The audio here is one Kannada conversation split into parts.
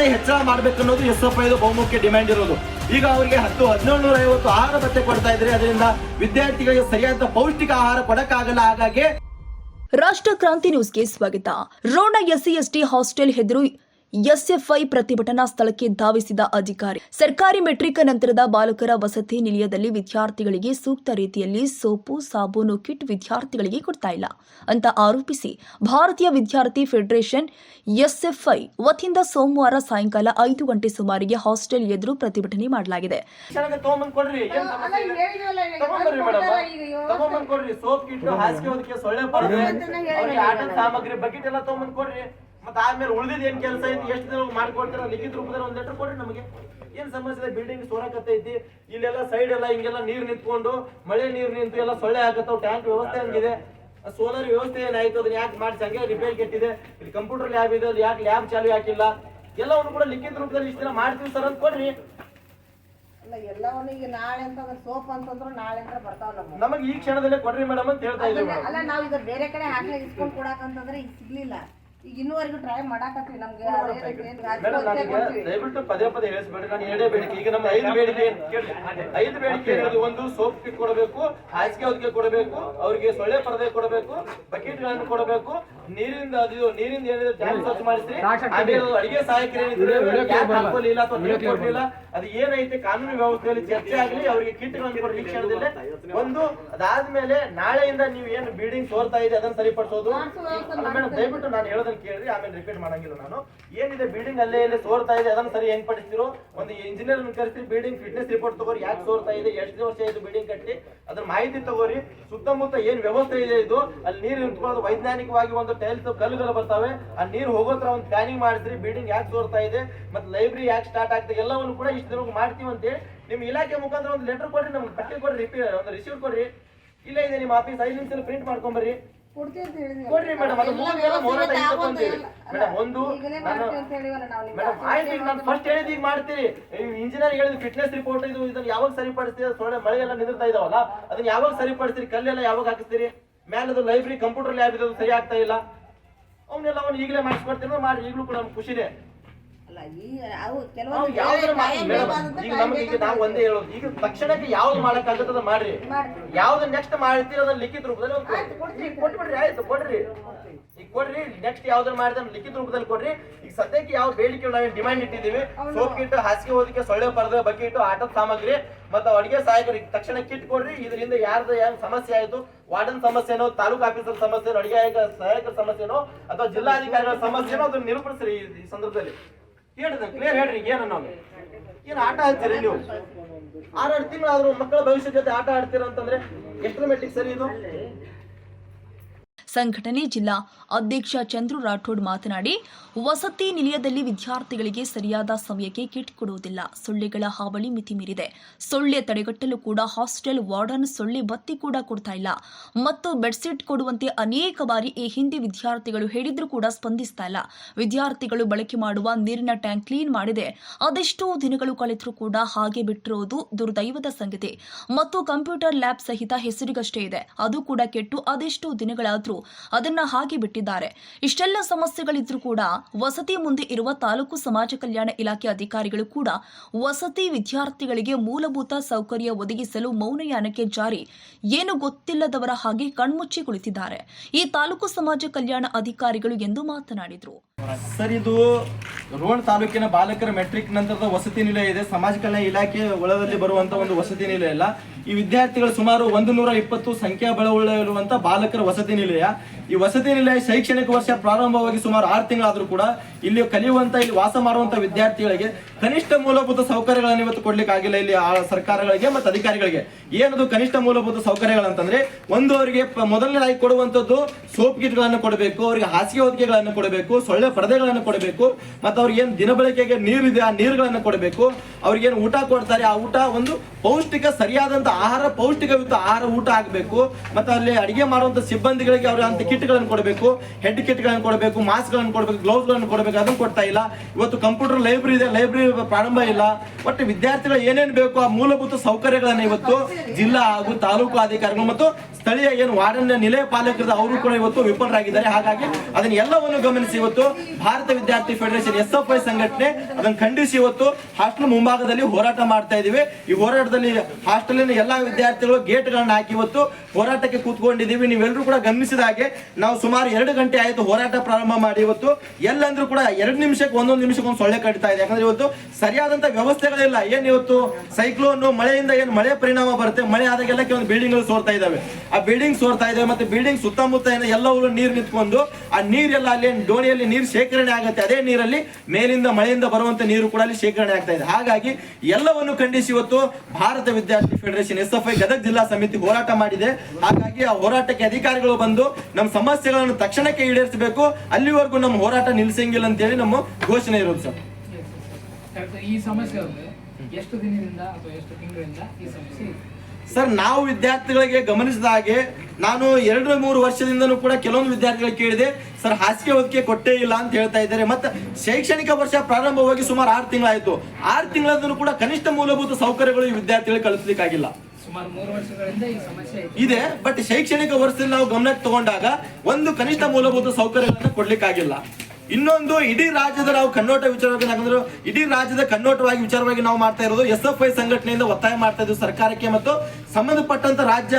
ಭತ್ಯೆ ಹೆಚ್ಚಳ ಮಾಡಬೇಕು ಅನ್ನೋದು ಎಸ್ ಎಫ್ ಐದು ಬಹುಮುಖ್ಯ ಡಿಮ್ಯಾಂಡ್ ಇರೋದು. ಈಗ ಅವರಿಗೆ ಹತ್ತು, ಹದಿನೇಳು ನೂರ ಐವತ್ತು ಆಹಾರ ಭತ್ತೆ ಕೊಡ್ತಾ ಇದ್ರೆ ಅದರಿಂದ ವಿದ್ಯಾರ್ಥಿಗಳಿಗೆ ಸರಿಯಾದ ಪೌಷ್ಟಿಕ ಆಹಾರ ಕೊಡಕ್ಕಾಗಲ್ಲ. ಹಾಗಾಗಿ ರಾಷ್ಟ್ರ ಕ್ರಾಂತಿ ನ್ಯೂಸ್ಗೆ ಸ್ವಾಗತ. ರೋಣ ಎಸ್ಸಿ, ಎಸ್ಟಿ ಹಾಸ್ಟೆಲ್ ಎದುರು ಎಸ್ಎಫ್ಐ ಪ್ರತಿಭಟನಾ ಸ್ಥಳಕ್ಕೆ ಧಾವಿಸಿದ ಅಧಿಕಾರಿ. ಸರ್ಕಾರಿ ಮೆಟ್ರಿಕ್ ನಂತರದ ಬಾಲಕರ ವಸತಿ ನಿಲಯದಲ್ಲಿ ವಿದ್ಯಾರ್ಥಿಗಳಿಗೆ ಸೂಕ್ತ ರೀತಿಯಲ್ಲಿ ಸೋಪು ಸಾಬೂನು ಕಿಟ್ ವಿದ್ಯಾರ್ಥಿಗಳಿಗೆ ಕೊಡ್ತಾ ಇಲ್ಲ. ಅಂತ ಆರೋಪಿಸಿ ಭಾರತೀಯ ವಿದ್ಯಾರ್ಥಿ ಫೆಡರೇಷನ್ ಎಸ್ಎಫ್ಐ ವತಿಯಿಂದ ಸೋಮವಾರ ಸಾಯಂಕಾಲ ಐದು ಗಂಟೆ ಸುಮಾರಿಗೆ ಹಾಸ್ಟೆಲ್ ಎದುರು ಪ್ರತಿಭಟನೆ ಮಾಡಲಾಗಿದೆ. ಸೊಳ್ಳೆ ಸಾಮಗ್ರಿ ಬಕೆಟ್ ಎಲ್ಲ ತಗೊಂಬಂದ್ ಕೊಡ್ರಿ. ಮತ್ತ ಆಮೇಲೆ ಉಳಿದಿದ್ ಏನ್ ಕೆಲಸ ಐತಿ ಎಷ್ಟು ದಿನ ಮಾಡ್ಕೊಡ್ತೀರ ಲಿಖಿತ ರೂಪದಲ್ಲಿ ಒಂದ್ ಲೆಟರ್ ಕೊಡ್ರಿ ನಮಗೆ. ಏನ್ ಸಮಸ್ಯೆ ಇದೆ? ಬಿಲ್ಡಿಂಗ್ ಸೋರಕತ್ತೈತಿ ಇಲ್ಲೆಲ್ಲ ಸೈಡ್ ಎಲ್ಲ ಹಿಂಗೆಲ್ಲ ನೀರ್ ನಿಂತ್ಕೊಂಡು ಮಳೆ ನೀರ್ ನಿಂತು ಎಲ್ಲ ಸೊಳ್ಳೆ ಆಗತ್ತವ್ ಟ್ಯಾಂಕ್ ವ್ಯವಸ್ಥೆ ಹಂಗಿದೆ. ಸೋಲಾರ್ ವ್ಯವಸ್ಥೆ ಏನಾಯ್ತು? ಅದನ್ನ ಯಾಕೆ ಮಾಡಿಸಿ? ಹಂಗೆ ರಿಪೇರ್ ಕೆಟ್ಟಿದೆ ಇಲ್ಲಿ ಕಂಪ್ಯೂಟರ್ ಲ್ಯಾಬ್ ಇದೆ ಅದು ಯಾಕೆ ಲ್ಯಾಬ್ ಚಾಲು ಹಾಕಿಲ್ಲ? ಎಲ್ಲವನ್ನು ಕೂಡ ಲಿಖಿತ ರೂಪದಲ್ಲಿ ಇಷ್ಟು ದಿನ ಮಾಡ್ತೀವಿ ಸರ್ ಅಂತ ಕೊಡ್ರಿ. ಅಲ್ಲ ಎಲ್ಲವನ್ನು ಈಗ ನಾಳೆ ಅಂತಂದ್ರೆ ಸೋಪ್ ಅಂತಂದ್ರು ನಾಳೆ ಅಂತ ಬರ್ತಾವ ನಮ್ಮ ನಮಗೆ ಈ ಕ್ಷಣದಲ್ಲೇ ಕೊಡ್ರಿ ಮೇಡಮ್ ಅಂತ ಹೇಳ್ತಾ ಇದ್ದೀವಿ ಅಲ್ಲ ನಾವು ಈಗ ಬೇರೆ ಕಡೆ ಹಾಕಿ ಇಸ್ಕೊಂಡ್ ಕೊಡಕಂತಂದ್ರೆ ಈಗ ಸಿಗ್ಲಿಲ್ಲ. ಈಗ ಇನ್ನೂವರೆಗೂ ಟ್ರೈ ಮಾಡಾಕತ್ವಿ ನಮ್ಗೆ. ದಯವಿಟ್ಟು ಪದೇ ಪದೇ ಹೇಳಿಸ್ಬೇಡಿ ನಾನು ಎರಡೇ ಬೇಡಿಕೆ. ಈಗ ನಮ್ಮ ಐದು ಬೇಡಿಕೆ ಐದು ಬೇಡಿಕೆ ಅದು ಒಂದು ಸೋಪ್ ಕಿಟ್ ಕೊಡಬೇಕು ಹಾಸಿಗೆ ಹೊದಿಕೆ ಕೊಡಬೇಕು ಅವರಿಗೆ ಸೊಳ್ಳೆ ಪರದೆ ಕೊಡಬೇಕು ಬಕೆಟ್ಗಳನ್ನು ಕೊಡಬೇಕು ನೀರಿಂದ ಅದು ನೀರಿಂದ ಏನಿದೆ ಟ್ಯಾಂಕ್ ಸ್ವಚ್ಛ ಮಾಡಿಸಿ ಆಮೇಲೆ ಅಡಿಗೆ ಏನಿದ್ರೆ ಅಥವಾ ನೀರು ಕೊಡ್ಲಿಲ್ಲ. ಅದು ಏನೈತೆ ಕಾನೂನು ವ್ಯವಸ್ಥೆಯಲ್ಲಿ ಚರ್ಚೆ ಆಗಲಿ ಅವರಿಗೆ ಕಿಟ್ಗಳನ್ನು ಕ್ಷಣದಲ್ಲಿ ಒಂದು ಅದಾದ್ಮೇಲೆ ನಾಳೆಯಿಂದ ನೀವು ಏನು ಬಿಲ್ಡಿಂಗ್ ತೋರ್ತಾ ಇದೆ ಅದನ್ನ ಸರಿಪಡಿಸೋದು? ಮೇಡಮ್ ದಯವಿಟ್ಟು ನಾನು ಹೇಳೋದನ್ನ ಕೇಳ್ರಿ ಆಮೇಲೆ ರಿಪೀಟ್ ಮಾಡಂಗಿಲ್ಲ ನಾನು. ಏನಿದೆ ಬಿಲ್ಡಿಂಗ್ ಅಲ್ಲೇ ಇಲ್ಲಿ ಸೋರ್ತಾ ಇದೆ ಅದನ್ನ ಸರಿ ಹೆಂಗ್ ಪಡಿಸ್ತಿರೋ? ಒಂದು ಇಂಜಿನಿಯರ್ ಕರೆಸಿ ಬಿಲ್ಡಿಂಗ್ ಫಿಟ್ನೆಸ್ ರಿಪೋರ್ಟ್ ತಗೋರಿ ಯಾಕೆ ಸೋರ್ತಾ ಇದೆ ಎಷ್ಟು ವರ್ಷ ಇದು ಬಿಲ್ಡಿಂಗ್ ಕಟ್ಟಿ ಅದ್ರ ಮಾಹಿತಿ ತಗೋರಿ. ಸುತ್ತಮುತ್ತ ಏನ್ ವ್ಯವಸ್ಥೆ ಇದೆ ಇದು? ಅಲ್ಲಿ ನೀರು ನಿಂತ್ಕೊಳ್ಳೋದು ವೈಜ್ಞಾನಿಕವಾಗಿ ಒಂದು ಟೈಲ್ಸ್ ಕಲ್ಲುಗಳು ಬರ್ತಾವೆ ಆ ನೀರು ಹೋಗೋತ್ರ ಒಂದು ಪ್ಲಾನಿಂಗ್ ಮಾಡಿದ್ರಿ ಬಿಲ್ಡಿಂಗ್ ಯಾಕೆ ತೋರ್ತಾ ಇದೆ ಮತ್ತೆ ಲೈಬ್ರರಿ ಯಾಕೆ ಸ್ಟಾರ್ಟ್ ಆಗ್ತದೆ ಎಲ್ಲವನ್ನು ಕೂಡ ಇಷ್ಟು ದಿನ ಮಾಡ್ತೀವಿ ಅಂತೇಳಿ ನಿಮ್ಮ ಇಲಾಖೆ ಮುಖಾಂತರ ಒಂದು ಲೆಟರ್ ಕೊಡ್ರಿ ನಮ್ಗೆ ಪಟ್ಟಿ ಕೊಡ್ರಿ ರಿಪಿ ಒಂದು ರಿಸೀವ್ ಕೊಡ್ರಿ. ಇಲ್ಲ ಇದೆ ನಿಮ್ಮ ಆಫೀಸ್ ಐದು ನಿಮಿಷದಲ್ಲಿ ಪ್ರಿಂಟ್ ಮಾಡ್ಕೊಂಬರ್ರಿ. ಕೊಡ್ರಿ ಮೇಡಮ್ ಅದು ಒಂದು ಮೇಡಮ್ ಆಯ್ತು ಈಗ ನಾನು ಫಸ್ಟ್ ಹೇಳಿದ್ ಈಗ ಮಾಡ್ತೀರಿ. ಇಂಜಿನಿಯರ್ ಹೇಳಿದ ಫಿಟ್ನೆಸ್ ರಿಪೋರ್ಟ್ ಇದು ಇದನ್ನ ಯಾವಾಗ ಸರಿಪಡಿಸ್ತೀರಿ ಸೊಳ್ಳೆ ಮಳೆ ಎಲ್ಲ ನಿಂದಿರ್ತಾ ಇದಾವಲ್ಲ ಅದನ್ನ ಯಾವಾಗ ಸರಿಪಡಿಸ್ತೀರಿ ಕಲ್ಲೆಲ್ಲ ಯಾವಾಗ ಹಾಕಿಸ್ತೀರಿ? ಮೇಲದು ಲೈಬ್ರರಿ ಕಂಪ್ಯೂಟರ್ ಲ್ಯಾಬ್ ಇರೋದು ಸರಿ ಆಗ್ತಾ ಇಲ್ಲ. ಅವನ್ನೆಲ್ಲ ಅವನು ಈಗಲೇ ಮಾಡಿಸ್ಕೊಡ್ತೀನಿ ಮಾಡಿ ಈಗಲೂ ಕೂಡ ನಮ್ಗೆ ಖುಷಿನೇ. ಈಗ ನಮ್ಗೆ ಈಗ ನಾವು ಒಂದೇ ಹೇಳೋದು ಈಗ ತಕ್ಷಣಕ್ಕೆ ಯಾವ್ದು ಮಾಡಕ್ ಆಗತ್ತದ ಮಾಡ್ರಿ. ಯಾವ್ದು ನೆಕ್ಸ್ಟ್ ಮಾಡ್ತೀರ ಅದನ್ನ ಲಿಖಿತ ರೂಪದಲ್ಲಿ. ಈಗ ಕೊಟ್ಬಿಡ್ರಿ ಆಯ್ತು ಕೊಡ್ರಿ. ಈಗ ಕೊಡ್ರಿ ನೆಕ್ಸ್ಟ್ ಯಾವ್ದನ್ನ ಮಾಡಿದ್ರೆ ಲಿಖಿತ ರೂಪದಲ್ಲಿ ಕೊಡ್ರಿ. ಈಗ ಸದ್ಯಕ್ಕೆ ಯಾವ ಬೇಡಿಕೆ ನಾವು ಡಿಮ್ಯಾಂಡ್ ಇಟ್ಟಿದ್ದೀವಿ? ಸೋಪ್ ಕಿಟ್ ಹಾಸಿಗೆ ಹೋದಕ್ಕೆ ಸೊಳ್ಳೆ ಪರದೆ ಬಕೆಟ್ ಆಟದ ಸಾಮಗ್ರಿ. ಮತ್ತೆ ಅಡಿಗೆ ಸಹಾಯಕರಿಗೆ ತಕ್ಷಣ ಕಿಟ್ ಕೊಡ್ರಿ. ಇದರಿಂದ ಯಾರ್ದು ಯಾವ ಸಮಸ್ಯೆ ಆಯ್ತು ವಾರ್ಡನ್ ಸಮಸ್ಯೆನೋ, ತಾಲೂಕು ಆಫೀಸರ್ ಸಮಸ್ಯೆನೋ, ಅಡಿಗೆ ಸಹಾಯಕರ ಸಮಸ್ಯೆನೋ ಅಥವಾ ಜಿಲ್ಲಾಧಿಕಾರಿಗಳ ಸಮಸ್ಯೆನೋ ಅದನ್ನ ನಿರೂಪಿಸ್ರಿ ಈ- ಸಂದರ್ಭದಲ್ಲಿ. ಹೇಳ್ರಿ ಕ್ಲಿಯರ್ ಹೇಳ್ರಿ ಏನು ನಾವು ಏನು ಆಟ ಆಡ್ತೀರಿ ನೀವು? ಆರಾರು ತಿಂಗಳಾದ್ರೂ ಮಕ್ಕಳ ಭವಿಷ್ಯ ಜೊತೆ ಆಟ ಆಡ್ತೀರ ಅಂತಂದ್ರೆ ಎಷ್ಟರ ಮಟ್ಟಿಗೆ ಸರಿ ಇದು? ಸಂಘಟನೆ ಜಿಲ್ಲಾ ಅಧ್ಯಕ್ಷ ಚಂದ್ರು ರಾಠೋಡ್ ಮಾತನಾಡಿ, ವಸತಿ ನಿಲಯದಲ್ಲಿ ವಿದ್ಯಾರ್ಥಿಗಳಿಗೆ ಸರಿಯಾದ ಸಮಯಕ್ಕೆ ಕಿಟ್ ಕೊಡುವುದಿಲ್ಲ. ಸೊಳ್ಳೆಗಳ ಹಾವಳಿ ಮಿತಿ ಮೀರಿದೆ. ಸೊಳ್ಳೆ ತಡೆಗಟ್ಟಲು ಕೂಡ ಹಾಸ್ಟೆಲ್ ವಾರ್ಡನ್ ಸೊಳ್ಳೆ ಬತ್ತಿ ಕೂಡ ಕೊಡ್ತಾ ಇಲ್ಲ. ಮತ್ತು ಬೆಡ್ಶೀಟ್ ಕೊಡುವಂತೆ ಅನೇಕ ಬಾರಿ ಈ ಹಿಂದೆ ವಿದ್ಯಾರ್ಥಿಗಳು ಹೇಳಿದ್ರೂ ಕೂಡ ಸ್ಪಂದಿಸ್ತಾ ಇಲ್ಲ. ವಿದ್ಯಾರ್ಥಿಗಳು ಬಳಕೆ ಮಾಡುವ ನೀರಿನ ಟ್ಯಾಂಕ್ ಕ್ಲೀನ್ ಮಾಡಿದೆ. ಅದೆಷ್ಟೋ ದಿನಗಳು ಕಳೆದರೂ ಕೂಡ ಹಾಗೆ ಬಿಟ್ಟಿರುವುದು ದುರ್ದೈವದ ಸಂಗತಿ. ಮತ್ತು ಕಂಪ್ಯೂಟರ್ ಲ್ಯಾಬ್ ಸಹಿತ ಹೆಸರಿಗಷ್ಟೇ ಇದೆ. ಅದು ಕೂಡ ಕೆಟ್ಟು ಅದೆಷ್ಟೋ ದಿನಗಳಾದ್ರೂ ಅದನ್ನ ಹಾಗೆ ಬಿಟ್ಟಿದ್ದಾರೆ. ಇಷ್ಟೆಲ್ಲ ಸಮಸ್ಯೆಗಳಿದ್ರೂ ಕೂಡ ವಸತಿ ಮುಂದೆ ಇರುವ ತಾಲೂಕು ಸಮಾಜ ಕಲ್ಯಾಣ ಇಲಾಖೆ ಅಧಿಕಾರಿಗಳು ಕೂಡ ವಸತಿ ವಿದ್ಯಾರ್ಥಿಗಳಿಗೆ ಮೂಲಭೂತ ಸೌಕರ್ಯ ಒದಗಿಸಲು ಮೌನಯಾನಕ್ಕೆ ಜಾರಿ. ಏನು ಗೊತ್ತಿಲ್ಲದವರ ಹಾಗೆ ಕಣ್ಮುಚ್ಚಿ ಕುಳಿತಿದ್ದಾರೆ. ಈ ತಾಲೂಕು ಸಮಾಜ ಕಲ್ಯಾಣ ಅಧಿಕಾರಿಗಳು ಎಂದು ಮಾತನಾಡಿದರು. ಸರ್, ಇದು ರೋಣ ತಾಲೂಕಿನ ಬಾಲಕರ ಮೆಟ್ರಿಕ್ ನಂತರದ ವಸತಿ ನಿಲಯ ಇದೆ. ಸಮಾಜ ಕಲ್ಯಾಣ ಇಲಾಖೆ ಒಳದಲ್ಲಿ ಬರುವಂತ ಒಂದು ವಸತಿ ನಿಲಯ ಅಲ್ಲ. ಈ ವಿದ್ಯಾರ್ಥಿಗಳು ಸುಮಾರು ಒಂದು ನೂರ ಇಪ್ಪತ್ತು ಸಂಖ್ಯಾ ಬಲವುಳ್ಳಿರುವಂತ ಬಾಲಕರ ವಸತಿ ನಿಲಯ. ಈ ವಸತಿ ನಿಲಯ ಶೈಕ್ಷಣಿಕ ವರ್ಷ ಪ್ರಾರಂಭವಾಗಿ ಸುಮಾರು ಆರು ತಿಂಗಳಾದರೂ ಕೂಡ ಇಲ್ಲಿ ಕಲಿಯುವಂತ, ಇಲ್ಲಿ ವಾಸ ಮಾಡುವಂತ ವಿದ್ಯಾರ್ಥಿಗಳಿಗೆ ಕನಿಷ್ಠ ಮೂಲಭೂತ ಸೌಕರ್ಯಗಳನ್ನು ಇವತ್ತು ಕೊಡ್ಲಿಕ್ಕೆ ಆಗಿಲ್ಲ ಇಲ್ಲಿ ಆ ಸರ್ಕಾರಗಳಿಗೆ ಮತ್ತು ಅಧಿಕಾರಿಗಳಿಗೆ. ಏನದು ಕನಿಷ್ಠ ಮೂಲಭೂತ ಸೌಕರ್ಯಗಳಂತಂದ್ರೆ ಒಂದು ಅವರಿಗೆ ಮೊದಲನೇದಾಗಿ ಕೊಡುವಂತದ್ದು ಸೋಪ್ ಕಿಟ್ಗಳನ್ನು ಕೊಡಬೇಕು, ಅವರಿಗೆ ಹಾಸಿಗೆ ಹೊದಿಕೆಗಳನ್ನು ಕೊಡಬೇಕು, ಸೊಳ್ಳೆ ಪರದೆಗಳನ್ನು ಕೊಡಬೇಕು, ಮತ್ತು ಅವ್ರಿಗೆ ಏನು ದಿನಬಳಕೆಗೆ ನೀರಿದೆ ಆ ನೀರುಗಳನ್ನು ಕೊಡಬೇಕು. ಅವ್ರಿಗೆ ಏನು ಊಟ ಕೊಡ್ತಾರೆ, ಆ ಊಟ ಒಂದು ಪೌಷ್ಟಿಕ ಸರಿಯಾದಂತ ಆಹಾರ, ಪೌಷ್ಟಿಕಯುಕ್ತ ಆಹಾರ ಊಟ ಆಗಬೇಕು. ಮತ್ತು ಅಲ್ಲಿ ಅಡಿಗೆ ಮಾಡುವಂತ ಸಿಬ್ಬಂದಿಗಳಿಗೆ ಅವ್ರ ಅಂತ ಕಿಟ್ಗಳನ್ನು ಕೊಡಬೇಕು ಹೆಡ್ ಕಿಟ್ಗಳನ್ನು ಕೊಡಬೇಕು ಮಾಸ್ಕ್ಗಳನ್ನು ಕೊಡಬೇಕು ಗ್ಲೌಸ್ಗಳನ್ನು ಕೊಡಬೇಕು, ಅದನ್ನು ಕೊಡ್ತಾ ಇಲ್ಲ. ಇವತ್ತು ಕಂಪ್ಯೂಟರ್ ಲೈಬ್ರರಿ ಇದೆ ಲೈಬ್ರರಿ ಪ್ರಾರಂಭ ಇಲ್ಲ. ಒಟ್ಟು ವಿದ್ಯಾರ್ಥಿಗಳು ಏನೇನು ಬೇಕು ಆ ಮೂಲಭೂತ ಸೌಕರ್ಯಗಳನ್ನು ಇವತ್ತು ಜಿಲ್ಲಾ ಹಾಗೂ ತಾಲೂಕು ಅಧಿಕಾರಿಗಳು ಮತ್ತು ಸ್ಥಳೀಯ ಏನು ವಾರ್ಡನ್ ನಿಲಯ ಪಾಲಕರದ ಅವರು ಕೂಡ ಇವತ್ತು ವಿಫಲರಾಗಿದ್ದಾರೆ. ಹಾಗಾಗಿ ಅದನ್ನ ಎಲ್ಲವನ್ನು ಗಮನಿಸಿ ಇವತ್ತು ಭಾರತ ವಿದ್ಯಾರ್ಥಿ ಫೆಡರೇಷನ್ ಎಸ್ ಎಫ್ ಐ ಸಂಘಟನೆ ಅದನ್ನು ಖಂಡಿಸಿ ಇವತ್ತು ಹಾಸ್ಟೆಲ್ ಮುಂಭಾಗದಲ್ಲಿ ಹೋರಾಟ ಮಾಡ್ತಾ ಇದೀವಿ. ಈ ಹೋರಾಟದಲ್ಲಿ ಹಾಸ್ಟೆಲಿನ ಎಲ್ಲಾ ವಿದ್ಯಾರ್ಥಿಗಳು ಗೇಟ್ಗಳನ್ನ ಹಾಕಿ ಇವತ್ತು ಹೋರಾಟಕ್ಕೆ ಕೂತ್ಕೊಂಡಿದ್ದೀವಿ ನೀವೆಲ್ಲರೂ ಕೂಡ ಗಮನಿಸಿದ ಹಾಗೆ ನಾವು ಸುಮಾರು ಎರಡು ಗಂಟೆ ಆಯ್ತು ಹೋರಾಟ ಪ್ರಾರಂಭ ಮಾಡಿ ಇವತ್ತು. ಎಲ್ಲಂದ್ರೂ ಕೂಡ ಎರಡು ನಿಮಿಷಕ್ಕೆ ಒಂದೊಂದು ನಿಮಿಷಕ್ಕೆ ಒಂದು ಸೊಳ್ಳೆ ಕಟ್ತಾ ಇದೆ. ಯಾಕಂದ್ರೆ ಇವತ್ತು ಸರಿಯಾದಂತ ವ್ಯವಸ್ಥೆಗಳಿಲ್ಲ. ಏನ್ ಇವತ್ತು? ಸೈಕ್ಲೋನ್, ಮಳೆಯಿಂದ ಏನು ಮಳೆ ಪರಿಣಾಮ ಬರುತ್ತೆ? ಮಳೆ ಆದಾಗೆಲ್ಲ ಕೆಲವೊಂದು ಬಿಲ್ಡಿಂಗ್ ಸೋರ್ತಾ ಇದಾವೆ. ಆ ಬಿಲ್ಡಿಂಗ್ ಸೋರ್ತಾ ಇದೆ ಮತ್ತೆ ಬಿಲ್ಡಿಂಗ್ ಸುತ್ತಮುತ್ತ ಏನು ಎಲ್ಲವೂ ನೀರು ನಿಂತ್ಕೊಂಡು ಆ ನೀರೆಲ್ಲ ಅಲ್ಲಿ ಡೋಣಿಯಲ್ಲಿ ನೀರು ಶೇಖರಣೆ ಆಗುತ್ತೆ. ಅದೇ ನೀರಲ್ಲಿ ಮೇಲಿಂದ ಮಳೆಯಿಂದ ಬರುವಂತ ನೀರು ಕೂಡ ಅಲ್ಲಿ ಶೇಖರಣೆ ಆಗ್ತಾ ಇದೆ. ಹಾಗಾಗಿ ಎಲ್ಲವನ್ನು ಖಂಡಿಸಿ ಇವತ್ತು ಭಾರತ ವಿದ್ಯಾರ್ಥಿ federation S F I Gadag ಜಿಲ್ಲಾ ಸಮಿತಿ ಹೋರಾಟ ಮಾಡಿದೆ. ಹಾಗಾಗಿ ಆ ಹೋರಾಟಕ್ಕೆ ಅಧಿಕಾರಿಗಳು ಬಂದು ನಮ್ಮ ಸಮಸ್ಯೆಗಳನ್ನು ತಕ್ಷಣಕ್ಕೆ ಈಡೇರಿಸಬೇಕು. ಅಲ್ಲಿವರೆಗೂ ನಮ್ಮ ಹೋರಾಟ ನಿಲ್ಲಿಸಂಗಿಲ್ಲ ಅಂತೇಳಿ ನಮ್ಮ ಘೋಷಣೆ ಇರೋದು ಸರ್. ಈ ಸಮಸ್ಯೆ ಅಂದ್ರೆ ಎಷ್ಟು ದಿನದಿಂದ ಅಥವಾ ಎಷ್ಟು ತಿಂಗಳಿಂದ ಈ ಸಮಸ್ಯೆ ಸರ್ ನಾವು ವಿದ್ಯಾರ್ಥಿಗಳಿಗೆ ಗಮನಿಸಿದ ಹಾಗೆ ನಾನು ಎರಡು ಮೂರು ವರ್ಷದಿಂದನೂ ಕೂಡ ಕೆಲವೊಂದು ವಿದ್ಯಾರ್ಥಿಗಳಿಗೆ ಕೇಳಿದೆ. ಸರ್ ಹಾಸಿಗೆ ಹೊದಿಕೆ ಕೊಟ್ಟೇ ಇಲ್ಲ ಅಂತ ಹೇಳ್ತಾ ಇದ್ದಾರೆ. ಮತ್ತೆ ಶೈಕ್ಷಣಿಕ ವರ್ಷ ಪ್ರಾರಂಭವಾಗಿ ಸುಮಾರು ಆರು ತಿಂಗಳಾಯ್ತು. ಆರು ತಿಂಗಳಾದ್ರೂ ಕೂಡ ಕನಿಷ್ಠ ಮೂಲಭೂತ ಸೌಕರ್ಯಗಳು ಈ ವಿದ್ಯಾರ್ಥಿಗಳಿಗೆ ಕಲಿಸ್ಲಿಕ್ಕಾಗಿಲ್ಲ ಇದೆ. ಬಟ್ ಶೈಕ್ಷಣಿಕ ವರ್ಷದಲ್ಲಿ ನಾವು ಗಮನಕ್ಕೆ ತಗೊಂಡಾಗ ಒಂದು ಕನಿಷ್ಠ ಮೂಲಭೂತ ಸೌಕರ್ಯಗಳನ್ನ ಕೊಡ್ಲಿಕ್ಕಾಗಿಲ್ಲ. ಇನ್ನೊಂದು, ಇಡೀ ರಾಜ್ಯದ ನಾವು ಕನ್ನೋಟ ವಿಚಾರವಾಗಿ ಯಾಕಂದ್ರೆ ಇಡೀ ರಾಜ್ಯದ ಕನ್ನೋಟವಾಗಿ ವಿಚಾರವಾಗಿ ನಾವು ಮಾಡ್ತಾ ಇರೋದು ಎಸ್ ಎಫ್ ಐ ಸಂಘಟನೆಯಿಂದ ಒತ್ತಾಯ ಮಾಡ್ತಾ ಇದ್ದೀವಿ ಸರ್ಕಾರಕ್ಕೆ ಮತ್ತು ಸಂಬಂಧಪಟ್ಟಂತ ರಾಜ್ಯ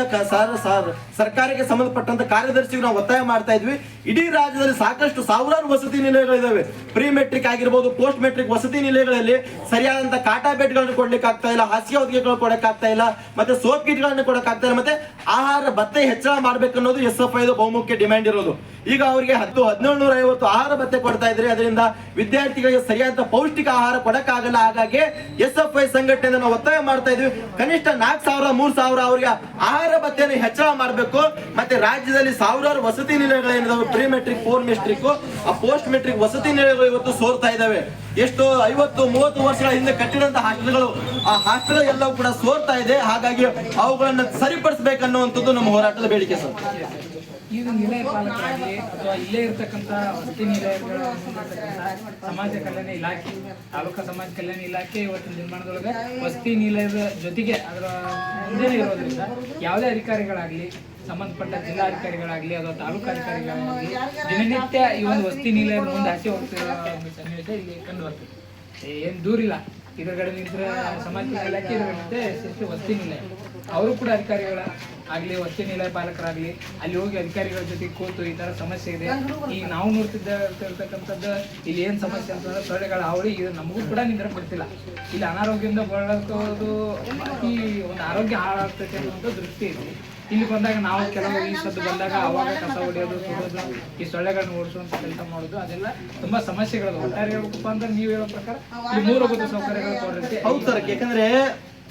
ಸರ್ಕಾರಕ್ಕೆ ಸಂಬಂಧಪಟ್ಟಂತ ಕಾರ್ಯದರ್ಶಿಗೆ ನಾವು ಒತ್ತಾಯ ಮಾಡ್ತಾ ಇದ್ವಿ. ಇಡೀ ರಾಜ್ಯದಲ್ಲಿ ಸಾಕಷ್ಟು ಸಾವಿರಾರು ವಸತಿ ನಿಲಯಗಳಿದಾವೆ. ಪ್ರಿ ಮೆಟ್ರಿಕ್ ಆಗಿರ್ಬೋದು ಪೋಸ್ಟ್ ಮೆಟ್ರಿಕ್ ವಸತಿ ನಿಲಯಗಳಲ್ಲಿ ಸರಿಯಾದಂತ ಕಾಟಾ ಬೆಡ್ಗಳನ್ನು ಕೊಡ್ಲಿಕ್ಕೆ ಆಗ್ತಾ ಇಲ್ಲ, ಹಾಸಿಗೆ ಹೊದಿಗೆಗಳು ಕೊಡಕ್ ಆಗ್ತಾ ಇಲ್ಲ, ಮತ್ತೆ ಸೋಪ್ ಕಿಟ್ಗಳನ್ನು ಕೊಡಕ್ ಆಗ್ತಾ ಇಲ್ಲ, ಮತ್ತೆ ಆಹಾರ ಭತ್ತೆ ಹೆಚ್ಚಳ ಮಾಡ್ಬೇಕು ಅನ್ನೋದು ಎಸ್ ಎಫ್ ಐದು ಬಹುಮುಖ್ಯ ಡಿಮ್ಯಾಂಡ್ ಇರೋದು. ಈಗ ಅವರಿಗೆ ಹತ್ತು, ಹದಿನೇಳು ನೂರ ಐವತ್ತು ಆಹಾರ ಭತ್ತೆ ಕೊಡ್ತಾ ಇದ್ರೆ ಅದರಿಂದ ವಿದ್ಯಾರ್ಥಿಗಳಿಗೆ ಸರಿಯಾದ ಪೌಷ್ಟಿಕ ಆಹಾರ ಕೊಡಕ್ಕಾಗಲ್ಲ. ಹಾಗಾಗಿ ಎಸ್ ಎಫ್ ಐ ಸಂಘಟನೆ ನಾವು ಒತ್ತಾಯ ಮಾಡ್ತಾ ಇದ್ವಿ. ಕನಿಷ್ಠ ನಾಲ್ಕು ಸಾವಿರ, ಮೂರ್ ಸಾವಿರ ಅವ್ರಿಗೆ ಆಹಾರ ಭತ್ತೆಯನ್ನು ಹೆಚ್ಚಳ ಮಾಡಬೇಕು. ಮತ್ತೆ ರಾಜ್ಯದಲ್ಲಿ ಸಾವಿರಾರು ವಸತಿ ನಿಲಯಗಳೇನಿದಾವೆ ಪ್ರೀ ಮೆಟ್ರಿಕ್ ಫೋರ್ ಮೆಟ್ರಿಕ್ ಆ ಪೋಸ್ಟ್ ಮೆಟ್ರಿಕ್ ವಸತಿ ನಿಲಯಗಳು ಇವತ್ತು ಸೋರ್ತಾ ಇದಾವೆ. ಎಷ್ಟು ಐವತ್ತು, ಮೂವತ್ತು ವರ್ಷಗಳ ಹಿಂದೆ ಕಟ್ಟಿದಂತ ಹಾಸ್ಟೆಲ್ಗಳು ಆ ಹಾಸ್ಟೆಲ್ ಎಲ್ಲವೂ ಕೂಡ ಸೋರ್ತಾ ಇದೆ. ಹಾಗಾಗಿ ಅವುಗಳನ್ನು ಸರಿಪಡಿಸಬೇಕನ್ನುವಂಥದ್ದು ನಮ್ಮ ಹೋರಾಟದ ಬೇಡಿಕೆ ಸರ್. ಈಗ ನಿಲಯ ಪಾಲಕರಾಗಲಿ ಅಥವಾ ಇಲ್ಲೇ ಇರತಕ್ಕಂಥ ವಸತಿ ನಿಲಯಗಳ ಸಮಾಜ ಕಲ್ಯಾಣ ಇಲಾಖೆ, ತಾಲೂಕಾ ಸಮಾಜ ಕಲ್ಯಾಣ ಇಲಾಖೆ ಇವತ್ತಿನ ನಿರ್ಮಾಣದೊಳಗೆ ವಸತಿ ನಿಲಯದ ಜೊತೆಗೆ ಅದರ ಮುಂದೆ ಇರೋದ್ರಿಂದ ಯಾವುದೇ ಅಧಿಕಾರಿಗಳಾಗಲಿ, ಸಂಬಂಧಪಟ್ಟ ಜಿಲ್ಲಾಧಿಕಾರಿಗಳಾಗಲಿ ಅಥವಾ ತಾಲೂಕು ಅಧಿಕಾರಿಗಳಾಗಲಿ ದಿನನಿತ್ಯ ಈ ಒಂದು ವಸತಿ ನಿಲಯದ ಮುಂದೆ ಆಚೆ ಹೋಗ್ತಿರೋ ಒಂದು ಸನ್ನಿವೇಶ ಇಲ್ಲಿ ಕಂಡು ಬರ್ತದೆ ಏನು ದೂರಿಲ್ಲ. ಎದುರುಗಡೆ ನಿಂತರ ಸಮಾಜ ಇಲಾಖೆ ಎಸ್ ವಸತಿ ನಿಲಯ. ಅವರು ಕೂಡ ಅಧಿಕಾರಿಗಳ ಆಗಲಿ, ವಸ್ತು ನಿಲಯ ಪಾಲಕರಾಗಲಿ, ಅಲ್ಲಿ ಹೋಗಿ ಅಧಿಕಾರಿಗಳ ಜೊತೆ ಕೂತು ಈ ತರ ಸಮಸ್ಯೆ ಇದೆ. ಈಗ ನಾವು ನೋಡ್ತಿದ್ದ ಇರ್ತಕ್ಕಂಥದ್ದು ಇಲ್ಲಿ ಏನ್ ಸಮಸ್ಯೆ ಅಂತಂದ್ರೆ ಸೊಳ್ಳೆಗಳ ಇದು ನಮಗೂ ಕೂಡ ನಿಂದ್ರ ಕೊಡ್ತಿಲ್ಲ. ಇಲ್ಲಿ ಅನಾರೋಗ್ಯದಿಂದ ಬಳಕೋದು ಈ ಒಂದು ಆರೋಗ್ಯ ಹಾಳಾಗ್ತೈತೆ ಅನ್ನುವಂಥ ದೃಷ್ಟಿ ಇದೆ. ಇಲ್ಲಿ ಬಂದಾಗ ನಾವು ಕೆಲವು ಈ ಸದ್ದು ಬಂದಾಗ ಅವಾಗ ಕಸ ಹೊಡೆಯೋದು, ಸುಡೋದು, ಈ ಸೊಳ್ಳೆಗಳನ್ನ ಓಡಿಸುವಂತ ಕೆಲಸ ಮಾಡೋದು, ಅದೆಲ್ಲ ತುಂಬಾ ಸಮಸ್ಯೆಗಳು ಒಟ್ಟಾರೆ ಹೇಳ್ಬೇಕಪ್ಪ ಅಂದ್ರೆ ನೀವು ಹೇಳೋ ಪ್ರಕಾರ ಈ ಮೂಲಭೂತ ಸೌಕರ್ಯಗಳು ಕೊಡ್ರಿ ಹೌದು ಸರ್, ಯಾಕಂದ್ರೆ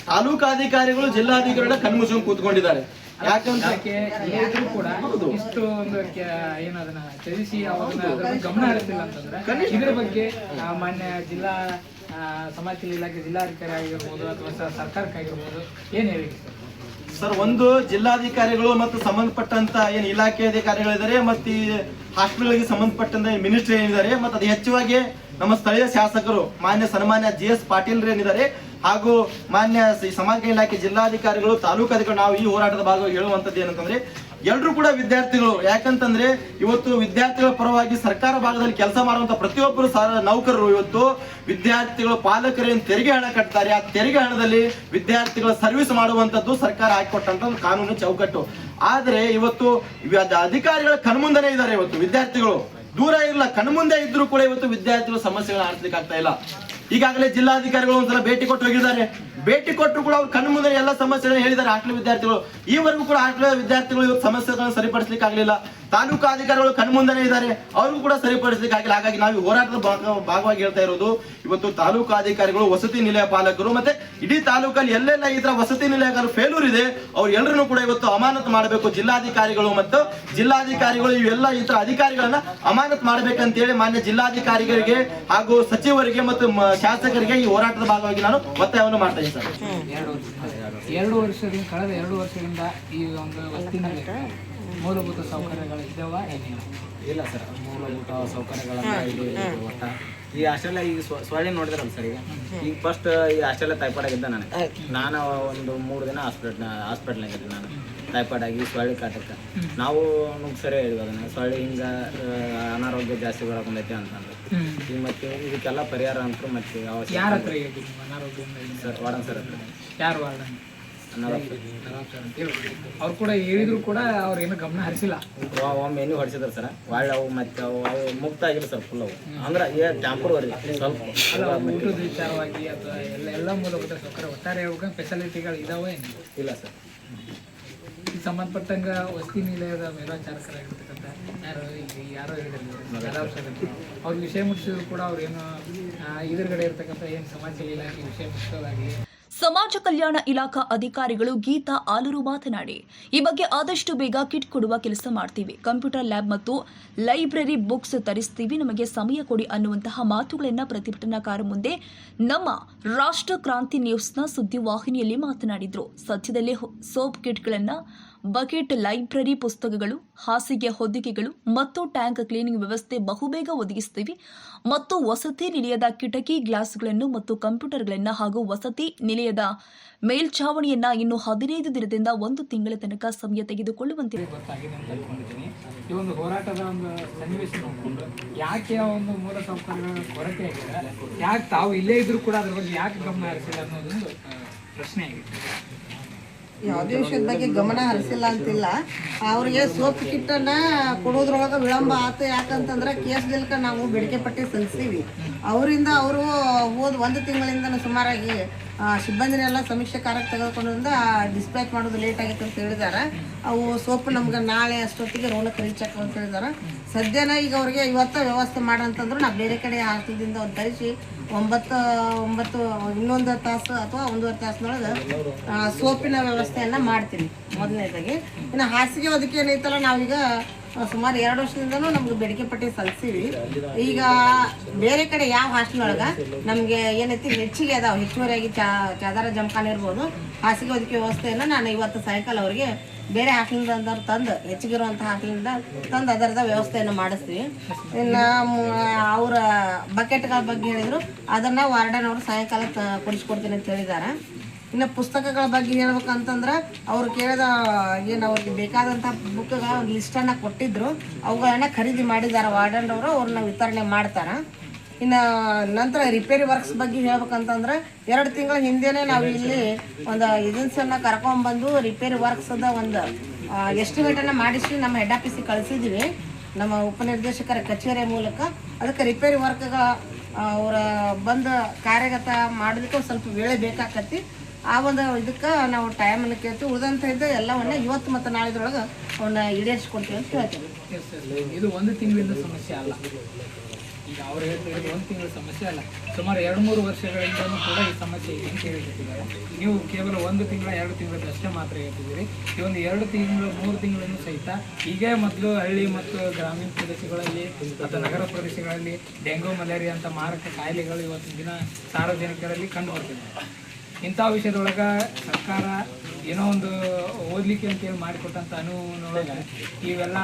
ತಾಲೂಕು ಅಧಿಕಾರಿಗಳು ಜಿಲ್ಲಾಧಿಕಾರಿಗಳ ಕಣ್ಮುಚ್ಕೊಂಡು ಕೂತ್ಕೊಂಡಿದ್ದಾರೆ. ಯಾಕಂತ ಯಾಕೆ ಇಲ್ಲೂ ಕೂಡ ಇಷ್ಟು ಒಂದು ಕೆ- ಏನದನ್ನ ತಿಳಿಸಿ ಅವರನ್ನ ಅದ್ರ ಬಗ್ಗೆ ಗಮನ ಹರಿಸಿಲ್ಲ ಅಂತಂದ್ರೆ ಇದ್ರ ಬಗ್ಗೆ ಆ, ಮಾನ್ಯ ಜಿಲ್ಲಾ ಆ, ಸಮಾಜ ಕಲ್ಯಾಣ ಇಲಾಖೆ ಜಿಲ್ಲಾಧಿಕಾರಿ ಆಗಿರ್ಬೋದು ಅಥವಾ ಸ- ಸರ್ಕಾರಕ್ಕಾಗಿರ್ಬೋದು ಏನ್ ಹೇಳಿ ಸರ್? ಒಂದು ಜಿಲ್ಲಾಧಿಕಾರಿಗಳು ಮತ್ತು ಸಂಬಂಧಪಟ್ಟಂತ ಏನು ಇಲಾಖೆ ಅಧಿಕಾರಿಗಳಿದ್ದಾರೆ ಮತ್ತು ಈ ಹಾಸ್ಪಿಟಲ್ಗೆ ಸಂಬಂಧಪಟ್ಟಂತ ಮಿನಿಸ್ಟ್ರಿ ಏನಿದ್ದಾರೆ ಮತ್ತು ಅದು ಹೆಚ್ಚುವಾಗಿ ನಮ್ಮ ಸ್ಥಳೀಯ ಶಾಸಕರು ಮಾನ್ಯ ಸನ್ಮಾನ್ಯ ಜಿ ಎಸ್ ಪಾಟೀಲ್ ಏನಿದ್ದಾರೆ ಹಾಗೂ ಮಾನ್ಯ ಈ ಸಮಾಜ ಇಲಾಖೆ ಜಿಲ್ಲಾಧಿಕಾರಿಗಳು ತಾಲೂಕು ಅಧಿಕಾರಿ ನಾವು ಈ ಹೋರಾಟದ ಭಾಗವಾಗಿ ಹೇಳುವಂತದ್ದು ಏನಂತಂದ್ರೆ ಎಲ್ಲರೂ ಕೂಡ ವಿದ್ಯಾರ್ಥಿಗಳು, ಯಾಕಂತಂದ್ರೆ ಇವತ್ತು ವಿದ್ಯಾರ್ಥಿಗಳ ಪರವಾಗಿ ಸರ್ಕಾರ ಭಾಗದಲ್ಲಿ ಕೆಲಸ ಮಾಡುವಂತ ಪ್ರತಿಯೊಬ್ಬರು ನೌಕರರು ಇವತ್ತು ವಿದ್ಯಾರ್ಥಿಗಳು ಪಾಲಕರೇನು ತೆರಿಗೆ ಹಣ ಕಟ್ತಾರೆ. ಆ ತೆರಿಗೆ ಹಣದಲ್ಲಿ ವಿದ್ಯಾರ್ಥಿಗಳ ಸರ್ವಿಸ್ ಮಾಡುವಂತದ್ದು ಸರ್ಕಾರ ಹಾಕಿಕೊಟ್ಟಂತ ಒಂದು ಕಾನೂನು ಚೌಕಟ್ಟು. ಆದ್ರೆ ಇವತ್ತು ಇವ- ಅಧಿಕಾರಿಗಳ ಕಣ್ಮುಂದನೆ ಇದ್ದಾರೆ ಇವತ್ತು ವಿದ್ಯಾರ್ಥಿಗಳು. ದೂರ ಇಲ್ಲ, ಕಣ್ಮುಂದೆ ಇದ್ರು ಕೂಡ ಇವತ್ತು ವಿದ್ಯಾರ್ಥಿಗಳು ಸಮಸ್ಯೆಗಳನ್ನ ಆಡ್ಲಿಕ್ಕೆ ಆಗ್ತಾ ಇಲ್ಲ. ಈಗಾಗಲೇ ಜಿಲ್ಲಾಧಿಕಾರಿಗಳು ಒಂದ್ಸಲ ಭೇಟಿ ಕೊಟ್ಟು ಹೋಗಿದ್ದಾರೆ. ಭೇಟಿ ಕೊಟ್ಟರು ಕೂಡ ಅವ್ರು ಕಣ್ಣು ಮುಂದೆ ಎಲ್ಲ ಸಮಸ್ಯೆಗಳನ್ನ ಹೇಳಿದ್ದಾರೆ ಹಾಸ್ಟೆಲ್ ವಿದ್ಯಾರ್ಥಿಗಳು. ಈವರೆಗೂ ಕೂಡ ಹಾಸ್ಟೆಲ್ ವಿದ್ಯಾರ್ಥಿಗಳು ಇವತ್ತು ಸಮಸ್ಯೆಗಳನ್ನ ಸರಿಪಡಿಸ್ಲಿಕ್ಕೆ ಆಗಲಿಲ್ಲ ತಾಲೂಕು ಅಧಿಕಾರಿಗಳು ಕಣ್ಮುಂದನೇ ಇದ್ದಾರೆ. ಅವ್ರಿಗೂ ಕೂಡ ಸರಿಪಡಿಸಲಿಕ್ಕೆ ಆಗಿಲ್ಲ. ಹಾಗಾಗಿ ನಾವು ಈ ಹೋರಾಟದ ಭಾಗ, ಭಾಗವಾಗಿ ಹೇಳ್ತಾ ಇರೋದು, ಇವತ್ತು ತಾಲೂಕು ಅಧಿಕಾರಿಗಳು, ವಸತಿ ನಿಲಯ ಪಾಲಕರು ಮತ್ತೆ ಇಡೀ ತಾಲೂಕಲ್ಲಿ ಎಲ್ಲೆಲ್ಲ ತರ ವಸತಿ ನಿಲಯಗಳು ಫೇಲೂರ್ ಇದೆ, ಅವ್ರು ಎಲ್ಲರನ್ನೂ ಕೂಡ ಇವತ್ತು ಅಮಾನತ್ ಮಾಡಬೇಕು. ಜಿಲ್ಲಾಧಿಕಾರಿಗಳು ಮತ್ತು ಜಿಲ್ಲಾಧಿಕಾರಿಗಳು ಇವೆಲ್ಲ ಇತರ ತರ ಅಧಿಕಾರಿಗಳನ್ನ ಅಮಾನತ್ ಮಾಡ್ಬೇಕಂತೇಳಿ ಮಾನ್ಯ ಜಿಲ್ಲಾಧಿಕಾರಿಗಳಿಗೆ ಹಾಗೂ ಸಚಿವರಿಗೆ ಮತ್ತು ಶಾಸಕರಿಗೆ ಈ ಹೋರಾಟದ ಭಾಗವಾಗಿ ನಾನು ಒತ್ತಾಯವನ್ನು ಮಾಡ್ತಾ ಇದ್ದೀನಿ ಎರಡು ವರ್ಷದಿಂದ ಕಳೆದ ಎರಡು ವರ್ಷದಿಂದ ಈ ಒಂದು ಮೂಲಭೂತ ಸೌಕರ್ಯಗಳು ಇದಾವ ಏನಿಲ್ಲ ಇಲ್ಲ? ಸರ್ ಮೂಲಭೂತ ಸೌಕರ್ಯಗಳನ್ನ ಇಲ್ಲಿ ಒಟ್ಟ. ಈ ಹಾಸ್ಟೆಲ್ ಈಗ ಸ್ವ- ಸೊಳ್ಳೆ ನೋಡಿದ್ರಲ್ಲ ಸರ್ ಈಗ? ಈಗ ಫಸ್ಟ್ ಈ ಹಾಸ್ಟೆಲ್ ಟೈಫಾಯ್ಡ್ ಆಗಿದ್ದ ನನಗೆ ನಾನು ಒಂದು ಮೂರು ದಿನ ಹಾಸ್ಪಿಟ್ಲ್ ಹಾಸ್ಪಿಟ್ಲ್ನಾಗಿದ್ದೆ ನಾನು. ಟೈಫಾಯ್ಡ್ ಆಗಿ ಸೊಳ್ಳೆ ಕಾಟಕ್ಕೆ. ನಾವು ನಮ್ಗೆ ಸರಿ ಹೇಳಿದ್ವಿ ಅದನ್ನ ಸೊಳ್ಳೆ ಹಿಂಗೆ ಅನಾರೋಗ್ಯ ಜಾಸ್ತಿ ಬರಕೊಂಡೈತೆ ಅಂತಂದ್ರೆ ಈಗ ಮತ್ತೆ ಇದಕ್ಕೆಲ್ಲ ಪರಿಹಾರ ಅಂತ ಮತ್ತೆ ಅವಶ್ಯ ಯಾರ? ಸರ್ ವಾರ್ಡನ್ ಸರ್ ಯಾರು ವಾರ್ಡನ್? ಅವ್ರು ಕೂಡ ಹೇಳಿದ್ರು ಕೂಡ ಅವ್ರು ಏನು ಗಮನ ಹರಿಸಿಲ್ಲ. ಮೆನು ಒಮ್ಮೆ ಏನು ಹೊಡಿಸಿದ್ರು ಸರ್. ಒಳ್ಳೆ ಅವು ಮತ್ತೆ ಅವು ಅವು ಮುಕ್ತ ಆಗಿಲ್ಲ ಸರ್ ಫುಲ್ ಅವು. ಅಂದ್ರೆ ಏ ಟ್ಯಾಂಪರ್ವರಿ ಸ್ವಲ್ಪ ಊಟದ ವಿಚಾರವಾಗಿ ಅಥವಾ ಎಲ್ಲ ಎಲ್ಲ ಮೂಲಭೂತ ಸೌಕರ್ಯ ಒಟ್ಟಾರೆ ಹೋಗ ಫೆಸಿಲಿಟಿಗಳು ಇದಾವೆ ಏನು? ಇಲ್ಲ ಸರ್. ಸಂಬಂಧಪಟ್ಟಂಗ ವಸತಿ ನಿಲಯದ ಮೇಲ್ವಿಚಾರಕರಾಗಿರ್ತಕ್ಕಂಥ ಯಾರು ಯಾರೋ ಹೇಳಿದ್ರು. ಅವ್ರ ವಿಷಯ ಮುಟ್ಟಿಸಿದ್ರು ಕೂಡ ಅವ್ರೇನು ಇದ್ರ ಕಡೆ ಇರ್ತಕ್ಕಂಥ ಏನು ಸಮಾಜ ಇಲಾಖೆ ವಿಷಯ ಮುಟ್ಟಿಸೋದಾಗಲಿ ಸಮಾಜ ಕಲ್ಯಾಣ ಇಲಾಖಾ ಅಧಿಕಾರಿಗಳು ಗೀತಾ ಆಲೂರು ಮಾತನಾಡಿ, ಈ ಬಗ್ಗೆ ಆದಷ್ಟು ಬೇಗ ಕಿಟ್ ಕೊಡುವ ಕೆಲಸ ಮಾಡ್ತೀವಿ. ಕಂಪ್ಯೂಟರ್ ಲ್ಯಾಬ್ ಮತ್ತು ಲೈಬ್ರರಿ ಬುಕ್ಸ್ ತರಿಸ್ತೀವಿ. ನಮಗೆ ಸಮಯ ಕೊಡಿ ಅನ್ನುವಂತಹ ಮಾತುಗಳನ್ನ ಪ್ರತಿಭಟನಾಕಾರ ಮುಂದೆ ನಮ್ಮ ರಾಷ್ಟ್ರ ಕ್ರಾಂತಿ ನ್ಯೂಸ್ನ ಸುದ್ದಿವಾಹಿನಿಯಲ್ಲಿ ಮಾತನಾಡಿದ್ರು. ಸದ್ಯದಲ್ಲೇ ಸೋಪ್ ಕಿಟ್ಗಳನ್ನ ಬಕೆಟ್ ಲೈಬ್ರರಿ ಪುಸ್ತಕಗಳು, ಹಾಸಿಗೆ ಹೊದಿಕೆಗಳು ಮತ್ತು ಟ್ಯಾಂಕ್ ಕ್ಲೀನಿಂಗ್ ವ್ಯವಸ್ಥೆ ಬಹುಬೇಗ ಒದಗಿಸ್ತೀವಿ ಮತ್ತು ವಸತಿ ನಿಲಯದ ಕಿಟಕಿ, ಗ್ಲಾಸ್ಗಳನ್ನು ಮತ್ತು ಕಂಪ್ಯೂಟರ್ಗಳನ್ನು ಹಾಗೂ ವಸತಿ ನಿಲಯದ ಮೇಲ್ಛಾವಣಿಯನ್ನು ಇನ್ನು ಹದಿನೈದು ದಿನದಿಂದ ಒಂದು ತಿಂಗಳ ತನಕ ಸಮಯ ತೆಗೆದುಕೊಳ್ಳುವಂತೆ ತಾವು ಪ್ರಶ್ನೆ ಯಾವುದೇ ವಿಷಯದ ಬಗ್ಗೆ ಗಮನ ಹರಿಸಿಲ್ಲ ಅಂತಿಲ್ಲ. ಅವ್ರಿಗೆ ಸೋಪ್ ಕಿಟ್ಟನ್ನ ಕೊಡೋದ್ರೊಳಗೆ ವಿಳಂಬ ಆತು. ಯಾಕಂತಂದ್ರೆ ಕೇಸ್ ಗೆಲ್ಕ ನಾವು ಬೇಡಿಕೆ ಪಟ್ಟಿ ಸಲ್ಲಿಸ್ತೀವಿ ಅವರಿಂದ ಅವರು ಹೋದ ಒಂದು ತಿಂಗಳಿಂದ ಸುಮಾರಾಗಿ ಸಿಬ್ಬಂದಿನೆಲ್ಲ ಸಮೀಕ್ಷೆ ಕಾರ್ಯಕ್ಕೆ ತೆಗೆದುಕೊಂಡ್ರಿಂದ ಡಿಸ್ಪ್ಯಾಚ್ ಮಾಡೋದು ಲೇಟ್ ಆಗಿತ್ತು ಅಂತ ಹೇಳಿದಾರ ಅವು ಸೋಪ್ ನಮ್ಗೆ ನಾಳೆ ಅಷ್ಟೊತ್ತಿಗೆ ರೋಲಕ್ಕೆ ರೀಚ್ ಅಂತ ಹೇಳಿದಾರ ಸದ್ಯನ ಈಗ ಅವ್ರಿಗೆ ಇವತ್ತ ವ್ಯವಸ್ಥೆ ಮಾಡಂತಂದ್ರು ನಾ ಬೇರೆ ಕಡೆ ಹಾಸ್ಟೆಲ್ದಿಂದ ಒಂದು ತರಿಸಿ ಒಂಬತ್ತು ಒಂಬತ್ತು, ಇನ್ನೊಂದು ತಾಸು ಅಥವಾ ಒಂದೂವರೆ ತಾಸಿನೊಳಗೆ ಸೋಪಿನ ವ್ಯವಸ್ಥೆಯನ್ನು ಮಾಡ್ತೀನಿ ಮೊದಲನೇದಾಗಿ. ಇನ್ನು ಹಾಸಿಗೆ ಅದಕ್ಕೆ ಏನೈತಲ್ಲ, ನಾವೀಗ ಸುಮಾರು ಎರಡು ವರ್ಷದಿಂದನೂ ನಮ್ಗೆ ಬೇಡಿಕೆ ಪಟ್ಟಿ ಸಲ್ಲಿಸೀವಿ ಈಗ ಬೇರೆ ಕಡೆ ಯಾವ ಹಾಸ್ಟೆಲ್ ಒಳಗೆ ನಮಗೆ ಏನೈತಿ ಹೆಚ್ಚಿಗೆ ಅದಾವ, ಹೆಚ್ಚುವರಿಯಾಗಿ ಚಾ, ಚಾದರ ಜಮಖಾನೆ ಇರ್ಬೋದು, ಹಾಸಿಗೆ ಹೊದಿಕೆ ವ್ಯವಸ್ಥೆಯನ್ನು ನಾನು ಇವತ್ತು ಸಾಯಂಕಾಲ ಅವರಿಗೆ ಬೇರೆ ಹಾಸ್ಟೆಲ್ದಿಂದ ತಂದು ಹೆಚ್ಚಿಗಿರುವಂಥ ಹಾಸ್ಟೆಲಿಂದ ತಂದು ಅದರದ ವ್ಯವಸ್ಥೆಯನ್ನು ಮಾಡಿಸ್ತೀವಿ. ಇನ್ನು ಅವರ ಬಕೆಟ್ಗಳ ಬಗ್ಗೆ ಹೇಳಿದರು, ಅದನ್ನು ವಾರ್ಡನ್ ಅವರು ಸಾಯಂಕಾಲ ಕೊಡಿಸ್ಕೊಡ್ತೀನಿ ಅಂತ ಹೇಳಿದ್ದಾರೆ ಇನ್ನು ಪುಸ್ತಕಗಳ ಬಗ್ಗೆ ಹೇಳ್ಬೇಕಂತಂದ್ರೆ ಅವ್ರು ಕೇಳಿದ, ಏನು ಅವ್ರಿಗೆ ಬೇಕಾದಂಥ ಬುಕ್ಗಳ ಲಿಸ್ಟನ್ನು ಕೊಟ್ಟಿದ್ರು. ಅವುಗಳನ್ನ ಖರೀದಿ ಮಾಡಿದ್ದಾರೆ ವಾರ್ಡನ್ ಅವರು ಅವ್ರನ್ನ ವಿತರಣೆ ಮಾಡ್ತಾರೆ. ಇನ್ನು ನಂತರ ರಿಪೇರಿ ವರ್ಕ್ಸ್ ಬಗ್ಗೆ ಹೇಳ್ಬೇಕಂತಂದ್ರೆ ಎರಡು ತಿಂಗಳ ಹಿಂದೆನೇ ನಾವು ಇಲ್ಲಿ ಒಂದು ಏಜೆನ್ಸಿಯನ್ನ ಕರ್ಕೊಂಡ್ಬಂದು ರಿಪೇರಿ ವರ್ಕ್ಸದ ಒಂದು ಎಸ್ಟಿಮೇಟನ್ನು ಮಾಡಿಸಿ ನಮ್ಮ ಹೆಡ್ ಆಫೀಸಿಗೆ ಕಳಿಸಿದ್ವಿ. ನಮ್ಮ ಉಪನಿರ್ದೇಶಕರ ಕಚೇರಿಯ ಮೂಲಕ. ಅದಕ್ಕೆ ರಿಪೇರಿ ವರ್ಕ್ಗ ಅವರ ಬಂದು ಕಾರ್ಯಗತ ಮಾಡೋದಕ್ಕೆ ಸ್ವಲ್ಪ ವೇಳೆ ಬೇಕಾಕತಿ ಆ ಒಂದು ಇದಕ್ಕೆ ನಾವು ಟೈಮನ್ನು ಕೇಳ್ತೀವಿ. ಉಳಿದಂತ ಇದ್ದ ಎಲ್ಲವನ್ನ ಇವತ್ತು ಮತ್ತು ನಾಳಿದ್ರೊಳಗೆ ಅವನ್ನ ಈಡೇರಿಸ್ಕೊಡ್ತೀವಿ ಅಂತ ಹೇಳ್ತೀವಿ. ಇದು ಒಂದು ತಿಂಗಳಿಂದ ಸಮಸ್ಯೆ ಅಲ್ಲ. ಈಗ ಅವ್ರು ಹೇಳ್ತಿರೋದು ಒಂದು ತಿಂಗಳ ಸಮಸ್ಯೆ ಅಲ್ಲ. ಸುಮಾರು ಎರಡು ಮೂರು ವರ್ಷಗಳಿಂದಲೂ ಕೂಡ ಈ ಸಮಸ್ಯೆ ಇದೆ ಅಂತ ಹೇಳ್ತಿದ್ದಾರೆ ನೀವು ಕೇವಲ ಒಂದು ತಿಂಗಳ, ಎರಡು ತಿಂಗಳದಷ್ಟೇ ಮಾತ್ರ ಹೇಳ್ತಿದ್ದೀರಿ. ಈ ಒಂದು ಎರಡು ತಿಂಗಳು, ಮೂರು ತಿಂಗಳನ್ನು ಸಹಿತ ಈಗ ಮೊದಲು ಹಳ್ಳಿ ಮತ್ತು ಗ್ರಾಮೀಣ ಪ್ರದೇಶಗಳಲ್ಲಿ ಮತ್ತು ನಗರ ಪ್ರದೇಶಗಳಲ್ಲಿ ಡೆಂಗು, ಮಲೇರಿಯಾ ಅಂತ ಮಾರಕ ಕಾಯಿಲೆಗಳು ಇವತ್ತಿನ ದಿನ ಸಾರ್ವಜನಿಕರಲ್ಲಿ ಕಂಡು ಬರ್ತಿದೆ. ಇಂಥ ವಿಷಯದೊಳಗೆ ಸರ್ಕಾರ ಏನೋ ಒಂದು ಓದಲಿಕ್ಕೆ ಅಂತೇಳಿ ಮಾಡಿಕೊಟ್ಟಂಥ ಅನುಭವನೊಳಗೆ ಇವೆಲ್ಲ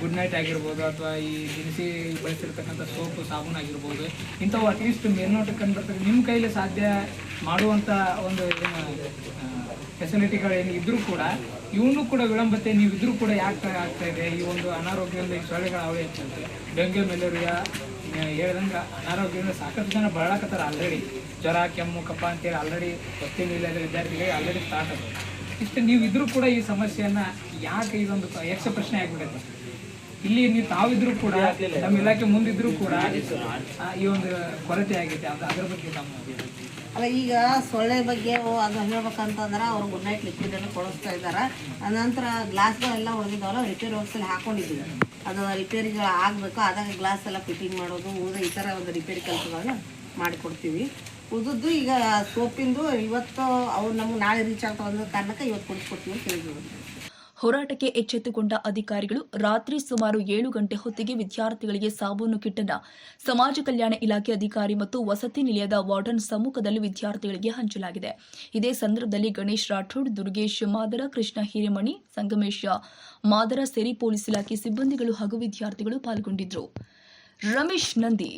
ಗುಡ್ ನೈಟ್ ಆಗಿರ್ಬೋದು ಅಥವಾ ಈ ದಿನಸಿ ಬಳಸಿರ್ತಕ್ಕಂಥ ಸೋಪು, ಸಾಬೂನು ಆಗಿರ್ಬೋದು, ಇಂಥವು ಅಟ್ಲೀಸ್ಟ್ ಮೇಲ್ನೋಟಕ್ಕೆ ಬರ್ತಕ್ಕಂಥ ನಿಮ್ಮ ಕೈಲಿ ಸಾಧ್ಯ ಮಾಡುವಂಥ ಒಂದು ಫೆಸಿಲಿಟಿಗಳೇನು ಇದ್ದರೂ ಕೂಡ ಇವನು ಕೂಡ ವಿಳಂಬತೆ ನೀವು ಇದ್ರೂ ಕೂಡ ಯಾಕೆ ಆಗ್ತಾ ಇದೆ ಈ ಒಂದು ಅನಾರೋಗ್ಯದಿಂದ ಈ ಸೊಳ್ಳೆಗಳ ಅವಳಿ ಹೆಚ್ಚಂತೆ ಡೆಂಗ್ಯೂ, ಮೆಲೇರಿಯಾ ಹೇಳ್ದಂಗೆ ಅನಾರೋಗ್ಯದಿಂದ ಸಾಕಷ್ಟು ಜನ ಬಳಾಕತ್ತಾರ ಆಲ್ರೆಡಿ ಜ್ವರ, ಕೆಮ್ಮು ಕಪ್ಪ ಅಂತೇಳಿ ಆಲ್ರೆಡಿ ವಸತಿ ಇಲ್ಲದ ವಿದ್ಯಾರ್ಥಿಗಳಿಗೆ ಆಲ್ರೆಡಿ ಸ್ಟಾರ್ಟ್ ಆಗಿದೆ. ಇಷ್ಟು ನೀವು ಇದ್ರೂ ಕೂಡ ಈ ಸಮಸ್ಯೆಯನ್ನು ಯಾಕೆ ಇದೊಂದು ಯಕ್ಷ ಪ್ರಶ್ನೆ ಆಗ್ಬಿಡುತ್ತೆ? ಇಲ್ಲಿ ನೀವು ತಾವಿದ್ರು ಕೂಡ, ನಮ್ಮ ಇಲಾಖೆ ಮುಂದಿದ್ರು ಕೂಡ ಈ ಒಂದು ಕೊರತೆ ಆಗೈತೆ ಅದು ಅದ್ರ ಬಗ್ಗೆ ತಮ್ಮ ಅಲ್ಲ, ಈಗ ಸೊಳ್ಳೆ ಬಗ್ಗೆ ಅದು ಹೇಳ್ಬೇಕಂತಂದ್ರೆ ಅವ್ರು ಗುಡ್ ನೈಟ್ ಲಿಕ್ವಿಡ್ ಅನ್ನು ಕೊಡಿಸ್ತಾ ಇದ್ದಾರೆ. ಅನಂತರ ಗ್ಲಾಸ್ಗಳೆಲ್ಲ ಹೊಡೆದಿದ್ದಾವಲ್ಲ ರಿಪೇರಿ ವರ್ಕ್ಸಲ್ಲಿ ಹಾಕೊಂಡಿದ್ದೀವಿ. ಅದು ರಿಪೇರಿಗಳು ಆಗಬೇಕು, ಆದಾಗ ಗ್ಲಾಸ್ ಎಲ್ಲ ಫಿಟ್ಟಿಂಗ್ ಮಾಡೋದು ಈ ಥರ ಒಂದು ರಿಪೇರಿ ಕೆಲಸಗಳನ್ನ ಮಾಡಿಕೊಡ್ತೀವಿ. ಉಳಿದದ್ದು ಈಗ ಸೋಪಿಂದು ಇವತ್ತು ಅವ್ರು ನಮ್ಗೆ ನಾಳೆ ರೀಚ್ ಆಗ್ತಾವ ಕಾರಣಕ್ಕೆ ಇವತ್ತು ಕೊಡಿಸ್ಕೊಡ್ತೀವಿ ಅಂತ ಹೇಳಿದ್ರು ಹೋರಾಟಕ್ಕೆ ಎಚ್ಚೆತ್ತುಕೊಂಡ ಅಧಿಕಾರಿಗಳು ರಾತ್ರಿ ಸುಮಾರು ಏಳು ಗಂಟೆ ಹೊತ್ತಿಗೆ ವಿದ್ಯಾರ್ಥಿಗಳಿಗೆ ಸಾಬೂನು ಕಿಟ್ಟನ ಸಮಾಜ ಕಲ್ಯಾಣ ಇಲಾಖೆ ಅಧಿಕಾರಿ ಮತ್ತು ವಸತಿ ನಿಲಯದ ವಾರ್ಡನ್ ಸಮ್ಮುಖದಲ್ಲಿ ವಿದ್ಯಾರ್ಥಿಗಳಿಗೆ ಹಂಚಲಾಗಿದೆ. ಇದೇ ಸಂದರ್ಭದಲ್ಲಿ ಗಣೇಶ್ ರಾಠೋಡ್, ದುರ್ಗೇಶ್ ಮಾದರ, ಕೃಷ್ಣ ಹಿರೇಮಣಿ, ಸಂಗಮೇಶ ಮಾದರ ಸೇರಿ ಪೊಲೀಸ್ ಇಲಾಖೆ ಸಿಬ್ಬಂದಿಗಳು ಹಾಗೂ ವಿದ್ಯಾರ್ಥಿಗಳು ಪಾಲ್ಗೊಂಡಿದ್ದರು ರಮೇಶ್ ನಂದಿ.